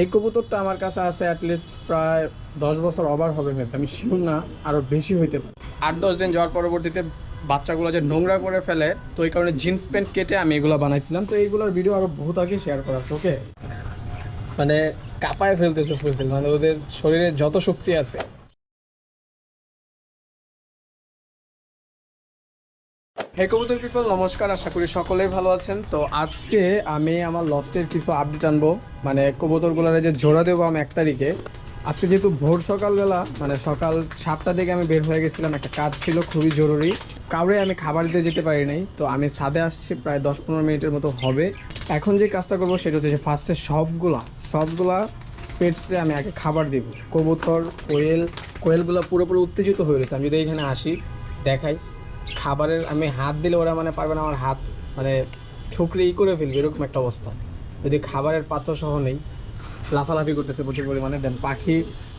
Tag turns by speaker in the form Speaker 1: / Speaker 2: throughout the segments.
Speaker 1: এই কবুতরটা আমার কাছে আছে অ্যাটলিস্ট প্রায় দশ বছর ওভার হবে মেপে আমি শিওর না আরও বেশি হইতে পারি। আট দশ দিন যাওয়ার পরবর্তীতে বাচ্চাগুলো যে নোংরা করে ফেলে তো এই কারণে জিন্স প্যান্ট কেটে আমি এগুলো বানাইছিলাম। তো এইগুলোর ভিডিও আরও বহুত আগে শেয়ার করা আছে ওকে মানে কাঁপায় ফেলতেছে ফুলফিল মানে ওদের শরীরে যত শক্তি আছে। হে কবুতর পিপল নমস্কার, আশা করি সকলেই ভালো আছেন। তো আজকে আমি আমার লফটের কিছু আপডেট আনব। মানে কবুতরগুলোর যে জোড়া দেবো আমি এক তারিখে। আজকে যেহেতু ভোর সকালবেলা মানে সকাল সাতটা দিকে আমি বের হয়ে গেছিলাম, একটা কাজ ছিল, খুবই জরুরি। কাউরে আমি খাবার দিতে যেতে পারি নাই। তো আমি ছাদে আসছি, প্রায় দশ পনেরো মিনিটের মতো হবে। এখন যে কাজটা করব, সেটা হচ্ছে যে ফার্স্টে সবগুলা সবগুলা পেটসে আমি আগে খাবার দিব। কবুতর, কোয়েল, কোয়েলগুলো পুরোপুরি উত্তেজিত হয়ে গেছে আমি যদি এখানে আসি, দেখাই। খাবারের আমি হাত দিলে ওরা মানে পারবে না, আমার হাত মানে ঠুকরে ই করে ফেলবে, এরকম একটা অবস্থা। যদি খাবারের পাত্র সহ নেই, লাফালাফি করতেছে প্রচুর পরিমাণে, দেন পাখি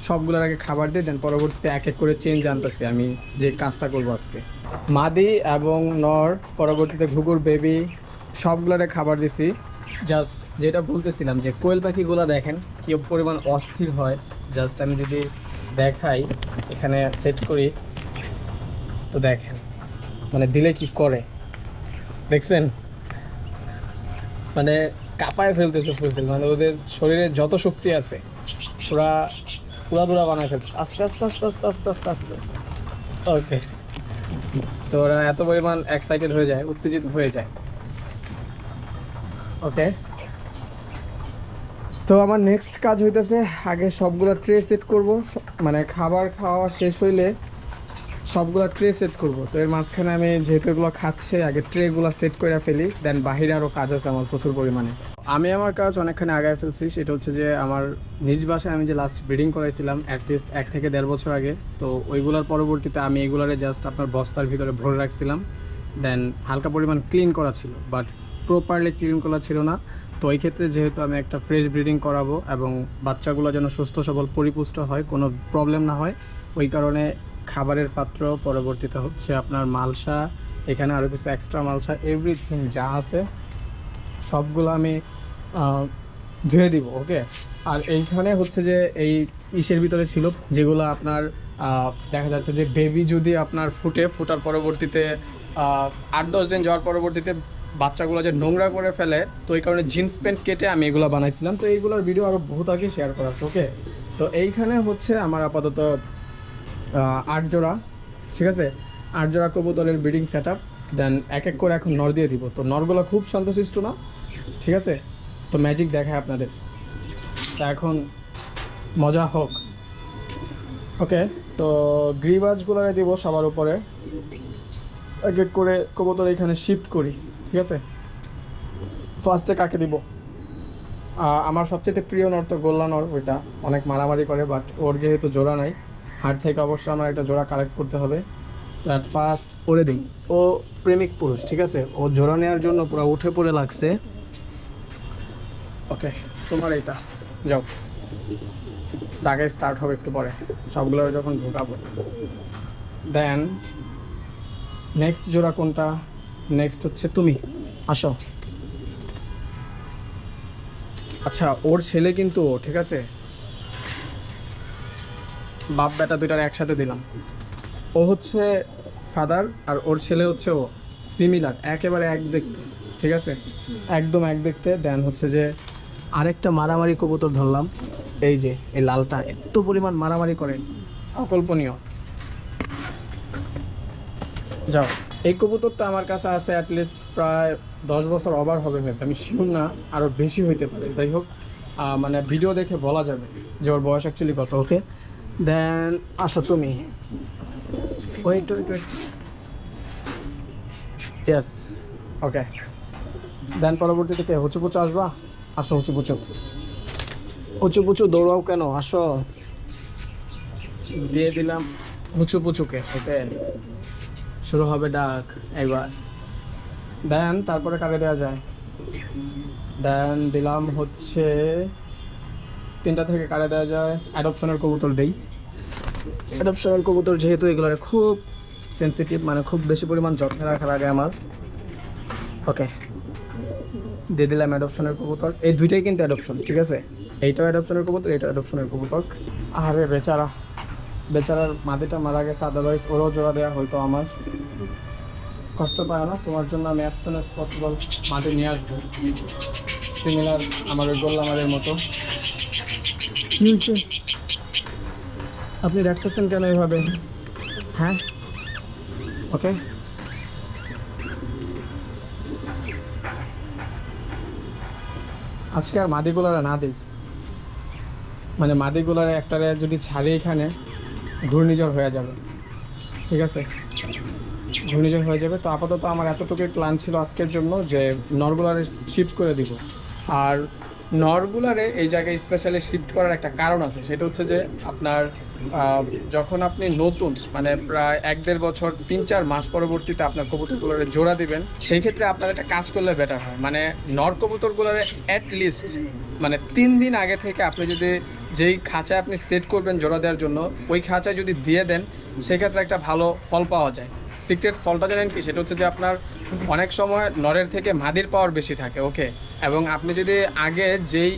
Speaker 1: সবগুলোর আগে খাবার দিয়ে, দেন পরবর্তীতে এক এক করে চেঞ্জ আনতেছি, আমি যে কাজটা করব আজকে। মাদি এবং নর, পরবর্তীতে ঘুঘুর, বেবি, সবগুলোরে খাবার দিছি। জাস্ট যেটা বলতেছিলাম যে কোয়েল পাখিগুলো দেখেন কি পরিমাণ অস্থির হয় জাস্ট আমি যদি দেখাই, এখানে সেট করি, তো দেখেন। মানে দিলে কি করে? দেখছেন? মানে কাঁপায় ফেলতেছে ফুলফিল মানে ওদের শরীরে যত শক্তি আছে, পুরা পুরা দুরা বানায় ফেলছে আস্তে আস্তে আস্তে আস্তে আস্তে আস্তে আস্তে। ওকে তো ওরা এত পরিমাণ এক্সাইটেড হয়ে যায়, উত্তেজিত হয়ে যায়। ওকে তো আমার নেক্সট কাজ হইতেছে, আগে সবগুলো ট্রে সেট করব মানে খাবার খাওয়া শেষ হইলে সবগুলো ট্রে সেট করব। তো এর মাঝখানে আমি যেহেতু এগুলো খাচ্ছে, আগে ট্রেগুলো সেট করে ফেলি দেন বাহিরে আরও কাজ আছে আমার প্রচুর পরিমাণে। আমি আমার কাজ অনেকখানি আগায় ফেলছি, সেটা হচ্ছে যে আমার নিজ বাসায় আমি যে লাস্ট ব্রিডিং করাইছিলাম অ্যাটলিস্ট এক থেকে দেড় বছর আগে, তো ওইগুলোর পরবর্তীতে আমি এগুলারে জাস্ট আপনার বস্তার ভিতরে ভরে রাখছিলাম। দেন হালকা পরিমাণ ক্লিন করা ছিল বাট প্রপারলি ক্লিন করা ছিল না। তো এই ক্ষেত্রে যেহেতু আমি একটা ফ্রেশ ব্রিডিং করাবো এবং বাচ্চাগুলো যেন সুস্থ সবল পরিপুষ্ট হয়, কোনো প্রবলেম না হয়, ওই কারণে খাবারের পাত্র পরবর্তীতে হচ্ছে আপনার মালসা, এখানে আরও কিছু এক্সট্রা মালসা এভরিথিং যা আছে, সবগুলো আমি ধুয়ে দিব ওকে আর এইখানে হচ্ছে যে এই ইসের ভিতরে ছিল যেগুলো আপনার দেখা যাচ্ছে যে বেবি যদি আপনার ফুটে, ফুটার পরবর্তীতে আট দশ দিন যাওয়ার পরবর্তীতে বাচ্চাগুলো যে নোংরা করে ফেলে, তো এই কারণে জিন্স প্যান্ট কেটে আমি এগুলো বানাইছিলাম। তো এইগুলোর ভিডিও আরও বহুত আগে শেয়ার করা আছে ওকে তো এইখানে হচ্ছে আমার আপাতত আট জোড়া, ঠিক আছে? আট জোড়া কবুতরের ব্রিডিং সেট আপ দেন এক এক করে এখন নর দিয়ে দিব। তো নরগুলো খুব শান্তশিষ্ট না? ঠিক আছে? তো ম্যাজিক দেখায় আপনাদের। তা এখন মজা হোক। ওকে, তো গ্রিবাজগুলোরে দিব সবার উপরে। এক এক করে কবুতর এখানে শিফট করি, ঠিক আছে? ফার্স্টে কাকে দিব? আমার সবচেয়ে প্রিয় নর তো গোল্লা নর, ওইটা। অনেক মারামারি করে বাট ওর যেহেতু জোড়া নাই হাট থেকে অবশ্যই আমার একটা জোড়া কালেক্ট করতে হবে। তো অ্যাট ফার্স্ট ওরে দিই ও প্রেমিক পুরুষ ঠিক আছে? ও জোড়া নেওয়ার জন্য পুরো উঠে পড়ে লাগছে। ওকে তোমার এইটা। যাও। ডাকে স্টার্ট হবে একটু পরে। সবগুলো যখন ঢোকাবো। দেন নেক্সট জোড়া কোনটা? নেক্সট হচ্ছে তুমি। আসো। আচ্ছা ওর ছেলে কিন্তু ঠিক আছে? বাপ, বেটা দুইটার একসাথে দিলাম। ও হচ্ছে ফাদার আর ওর ছেলে হচ্ছে ও। সিমিলার একেবারে এক দেখতে ঠিক আছে? একদম এক দেখতে দেন হচ্ছে যে আরেকটা মারামারি কবুতর ধরলাম। এই যে, এই লালটা এত পরিমাণ মারামারি করে, অকল্পনীয়। যাও, এই কবুতরটা আমার কাছে আছে অ্যাটলিস্ট প্রায় দশ বছর ওভার হবে মেবি আমি শিওর না আরও বেশি হইতে পারে। যাই হোক মানে ভিডিও দেখে বলা যাবে যে ওর বয়স অ্যাকচুয়ালি কত ওকে দেন আসো তুমি। Wait wait wait yes okay then পরবর্তীতে কে? হুচু পুচু আসবা? আসো হুচু পুচু। হুচু পুচু দৌড়াও কেন? আসো। দিয়ে দিলাম। হুচু পুচুকে ওকে। শুরু হবে ডাক একবার। দেন তারপরে কাকে দেওয়া যায়? দেন দিলাম হচ্ছে তিনটা থেকে কারে দেওয়া যায়। অ্যাডপশনের কবুতর দেই। অ্যাডপশনের কবুতর যেহেতু এগুলোর খুব সেন্সিটিভ মানে খুব বেশি পরিমাণ যত্নে রাখা লাগে আমার। ওকে দিয়ে দিলাম অ্যাডপশনের কবুতর। এই দুইটাই কিন্তু অ্যাডপশন ঠিক আছে? এইটাও অ্যাডপশনের কবুতর এইটাও অ্যাডপশনের কবুতর। আরে বেচারা। বেচারার মাদিটা মারা গেছে আদারওয়াইজ ওরও জোড়া দেওয়া হয়তো আমার। কষ্ট পায় না, তোমার জন্য আমি অ্যাজ সুন অ্যাজ পসিবল মাটি নিয়ে আসব। সিমিলার আমার ওই গোল্লামারের মতো। আপনি রাখতেছেন কেন এইভাবে হ্যাঁ? ওকে আজকে আর মাদিগুলারে না দিই। মানে মাদিগুলারে একটারে যদি ছাড়ি এখানে ঘূর্ণিঝড় হয়ে যাবে। ঠিক আছে? ঘূর্ণিঝড় হয়ে যাবে। তো আপাতত আমার এতটুকুই প্ল্যান ছিল আজকের জন্য যে নরগুলারে শিফট করে দিব। আর নরগুলারে এই জায়গায় স্পেশালি শিফট করার একটা কারণ আছে। সেটা হচ্ছে যে আপনার যখন আপনি নতুন মানে প্রায় এক দেড় বছর, তিন চার মাস পরবর্তীতে আপনার কবুতরগুলোরে জোড়া দিবেন, সেই ক্ষেত্রে আপনার একটা কাজ করলে বেটার হয়। মানে নর কবুতরগুলোরে অ্যাট লিস্ট মানে তিন দিন আগে থেকে আপনি যদি যেই খাঁচায় আপনি সেট করবেন জোড়া দেওয়ার জন্য, ওই খাঁচায় যদি দিয়ে দেন, সেক্ষেত্রে একটা ভালো ফল পাওয়া যায়। সিক্রেট ফলটা জানেন কি? সেটা হচ্ছে যে আপনার অনেক সময় নরের থেকে মাদির পাওয়ার বেশি থাকে ওকে এবং আপনি যদি আগে যেই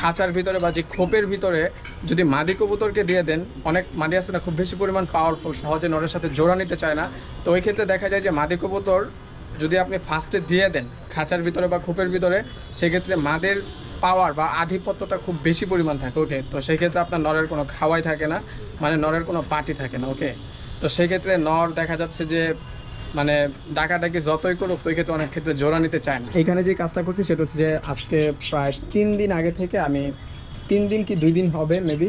Speaker 1: খাঁচার ভিতরে বা যে খোপের ভিতরে যদি মাদি কবুতরকে দিয়ে দেন, অনেক মাদি আছে না, খুব বেশি পরিমাণ পাওয়ারফুল সহজে নরের সাথে জোড়া নিতে চায় না। তো ওই ক্ষেত্রে দেখা যায় যে মাদি কবুতর যদি আপনি ফার্স্টে দিয়ে দেন খাঁচার ভিতরে বা খোপের ভিতরে, সেক্ষেত্রে মাদের পাওয়ার বা আধিপত্যটা খুব বেশি পরিমাণ থাকে ওকে তো সেক্ষেত্রে আপনার নরের কোনো খাওয়াই থাকে না মানে নরের কোনো পার্টি থাকে না ওকে তো সেই ক্ষেত্রে নর দেখা যাচ্ছে যে মানে ডাকাডাকি যতই করুক, তো ক্ষেত্রে অনেক ক্ষেত্রে জোড়া নিতে চায় না। এখানে যে কাজটা করছি সেটা হচ্ছে যে, আজকে প্রায় তিন দিন আগে থেকে আমি, তিন দিন কি দুই দিন হবে মেবি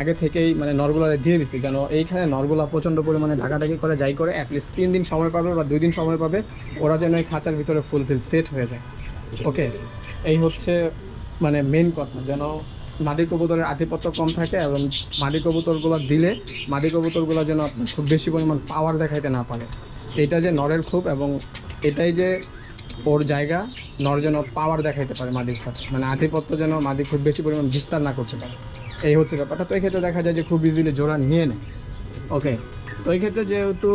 Speaker 1: আগে থেকেই মানে নরগুলারে দিয়ে দিছি, যেন এইখানে নরগুলা প্রচণ্ড পরিমাণে ঢাকাঢাকি করে, যাই করে অ্যাটলিস্ট তিন দিন সময় পাবে বা দুই দিন সময় পাবে, ওরা যেন এই খাঁচার ভিতরে ফুলফিল সেট হয়ে যায়। ওকে এই হচ্ছে মানে মেন কথা, যেন মাদি কবুতরের আধিপত্য কম থাকে এবং মাদি কবুতরগুলো দিলে মাদি কবুতরগুলো যেন খুব বেশি পরিমাণ পাওয়ার দেখাইতে না পারে। এটা যে নরের খুব এবং এটাই যে ওর জায়গা, নর যেন পাওয়ার দেখাইতে পারে মাদির সাথে। মানে আধিপত্য যেন মাদি খুব বেশি পরিমাণ বিস্তার না করতে পারে। এই হচ্ছে ব্যাপারটা। তো এই ক্ষেত্রে দেখা যায় যে খুব ইজিলি জোড়া নিয়ে নেয়। ওকে তো এই ক্ষেত্রে যেহেতু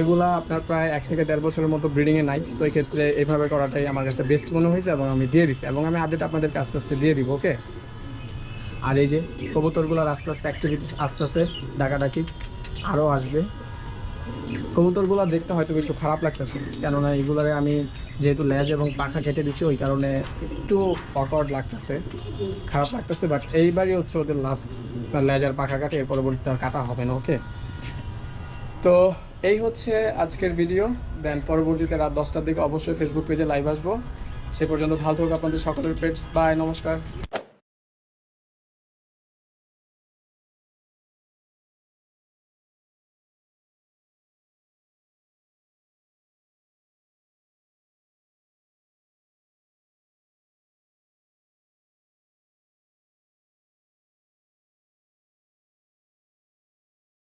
Speaker 1: এগুলা আপনার প্রায় এক থেকে দেড় বছরের মতো ব্রিডিংয়ে নাই, তো এই ক্ষেত্রে এইভাবে করাটাই আমার কাছে বেস্ট মনে হয়েছে এবং আমি দিয়ে দিছি। এবং আমি আপডেট আপনাদেরকে আস্তে আস্তে দিয়ে দিব ওকে আর এই যে কবুতরগুলোর আস্তে আস্তে অ্যাক্টিভিটি আস্তে আস্তে ডাকাডাকি আরও আসবে। কবুতরগুলো দেখতে হয়তো একটু খারাপ লাগতেছে, কেননা এগুলারে আমি যেহেতু লেজ এবং পাখা কেটে দিছি, ওই কারণে একটু অকওয়ার্ড লাগতেছে, খারাপ লাগতেছে বাট এইবারই হচ্ছে ওদের লাস্ট লেজ আর পাখা কাটে এর পরবর্তীতে আর কাটা হবে না ওকে তো এই হচ্ছে আজকের ভিডিও দেন পরবর্তীতে রাত দশটার দিকে অবশ্যই ফেসবুক পেজে লাইভ আসব। সে পর্যন্ত ভালো থাকুক আপনাদের সকলের পেটস বাই নমস্কার।